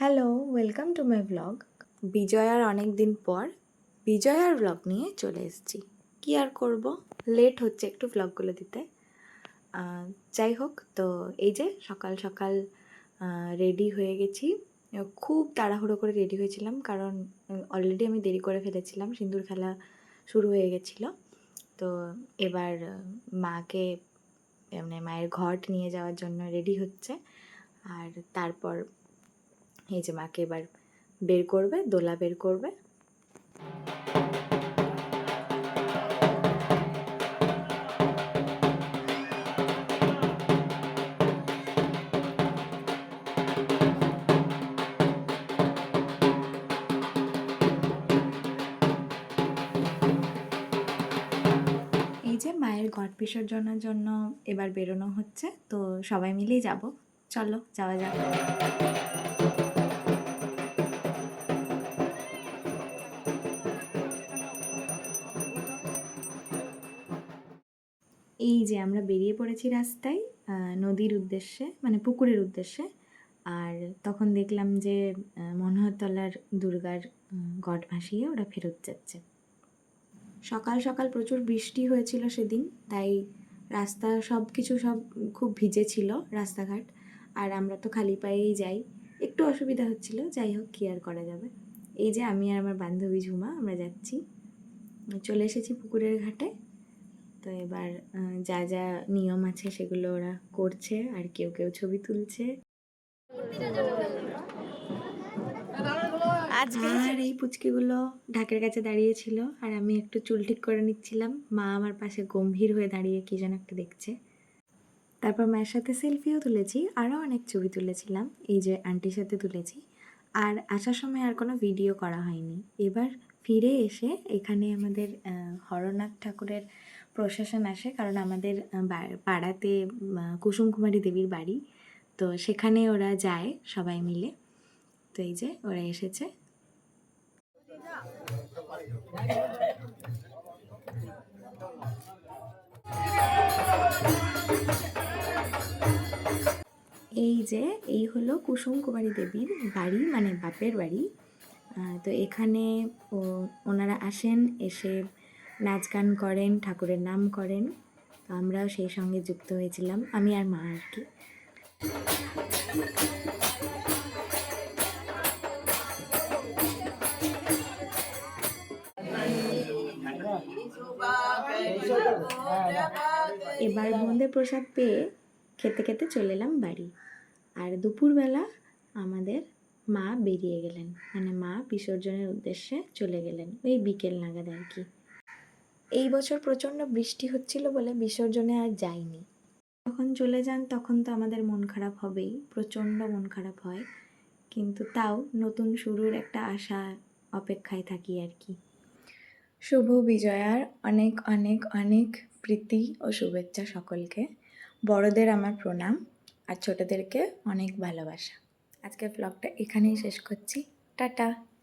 Hello welcome to my blog বিজয়ার অনেক দিন পর বিজয়ার ব্লগ নিয়ে চলে এসেছি। কি আর করব? লেট হচ্ছে একটু ব্লগগুলো দিতে। যাই হোক, তো এই যে সকাল সকাল রেডি হয়ে গেছি। খুব তাড়াহুড়ো করে রেডি হয়েছিলাম কারণ অলরেডি আমি দেরি করে ফেলেছিলাম সিঁদুর খেলা শুরু হয়ে গেছিল। তো এবার মাকে মানে মায়ের ঘট নিয়ে যাওয়ার জন্য রেডি হচ্ছে। আর তারপর এই যে মাকে এবার বের করবে, দোলা বের করবে। এই যে মায়ের ঘট বিসর্জনের জন্য এবার বেরোনো হচ্ছে, তো সবাই মিলেই যাব। চলো, যাওয়া যাক। এই যে আমরা বেরিয়ে পড়েছি রাস্তায় নদীর উদ্দেশ্যে মানে পুকুরের উদ্দেশ্যে, আর তখন দেখলাম যে মনোহরতলার দুর্গার গট ভাসিয়ে ওরা ফেরত যাচ্ছে। সকাল সকাল প্রচুর বৃষ্টি হয়েছিল সেদিন, তাই রাস্তা সব কিছু সব খুব ভিজে ছিল রাস্তাঘাট, আর আমরা তো খালি পায়েই যাই। একটু অসুবিধা হচ্ছিল, যাই হোক, কী আর করা যাবে। এই যে আমি আর আমার বান্ধবী ঝুমা, আমরা যাচ্ছি। চলে এসেছি পুকুরের ঘাটে। তো এবার যা যা নিয়ম আছে সেগুলো ওরা করছে আর কেউ কেউ ছবি তুলছে। আর এই পুচকিগুলো ঢাকের কাছে দাঁড়িয়েছিল আর আমি একটু চুল ঠিক করে নিচ্ছিলাম। মা আমার পাশে গম্ভীর হয়ে দাঁড়িয়ে কি যেন একটা দেখছে। তারপর মায়ের সাথে সেলফিও তুলেছি আরও অনেক ছবি তুলেছিলাম এই যে আন্টির সাথে তুলেছি। আর আসার সময় আর কোনো ভিডিও করা হয়নি। এবার ফিরে এসে এখানে আমাদের হরনাথ ঠাকুরের প্রশাসন আসে কারণ আমাদের পাড়াতে আহ, কুসুম কুমারী দেবীর বাড়ি। তো সেখানে ওরা যায় সবাই মিলে। তো এই যে ওরা এসেছে। এই যে এই হলো কুসুম কুমারী দেবীর বাড়ি মানে বাপের বাড়ি। তো এখানে ওনারা আসেন এসে নাচ গান করেন, ঠাকুরের নাম করেন। তো আমরাও সেই সঙ্গে যুক্ত হয়েছিলাম, আমি আর মা আর কি। এবার বোঁদে প্রসাদ পেয়ে খেতে খেতে চলে এলাম বাড়ি। আর দুপুরবেলা আমাদের মা বেরিয়ে গেলেন। মানে মা বিসর্জনের উদ্দেশ্যে চলে গেলেন, ওই বিকেল নাগাদ আর কি। এই বছর প্রচণ্ড বৃষ্টি হচ্ছিল বলে বিসর্জনে আর যাইনি। যখন চলে যান তখন তো আমাদের মন খারাপ হবেই, প্রচণ্ড মন খারাপ হয়। কিন্তু তাও নতুন শুরুর একটা আশা অপেক্ষায় থাকি আর কি। শুভ বিজয়ার অনেক অনেক অনেক প্রীতি ও শুভেচ্ছা সকলকে। বড়দের আমার প্রণাম আর ছোটদেরকে অনেক ভালোবাসা। আজকের ব্লগটা এখানেই শেষ করছি। টাটা!